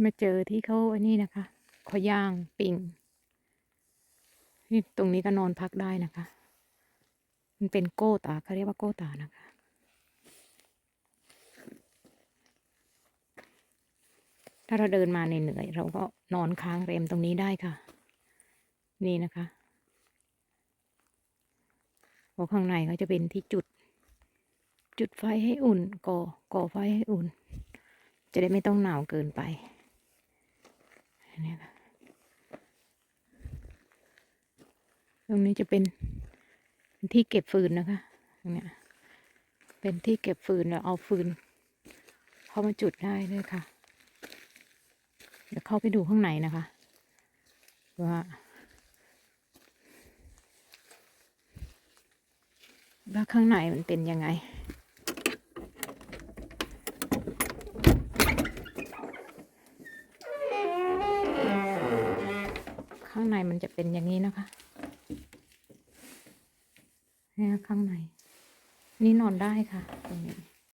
มาเจอที่เขาอันนี้นะคะเขาย่างปิงนี่ตรงนี้ก็นอนพักได้นะคะ มันเป็นโก้ตาเขาเรียกว่าโก้ตานะคะ ถ้าเราเดินมาเหนื่อยเราก็นอนค้างเรมตรงนี้ได้ค่ะ นี่นะคะเพราะข้างในเขาจะเป็นที่จุด จุดไฟให้อุ่นก่อก่อไฟให้อุ่น จะได้ไม่ต้องหนาวเกินไป อันนี้ค่ะตรงนี้จะเป็นที่เก็บฟืนนะคะตรงเนี้ยเป็นที่เก็บฟืนแล้วเอาฟืน เข้ามาจุดได้เลยค่ะ เดี๋ยวเข้าไปดูข้างในนะคะว่าว่าข้างในมันเป็นยังไง ข้างในมันจะเป็นอย่างนี้นะคะนี่ข้างใน นี่นอนได้ค่ะตรงนี้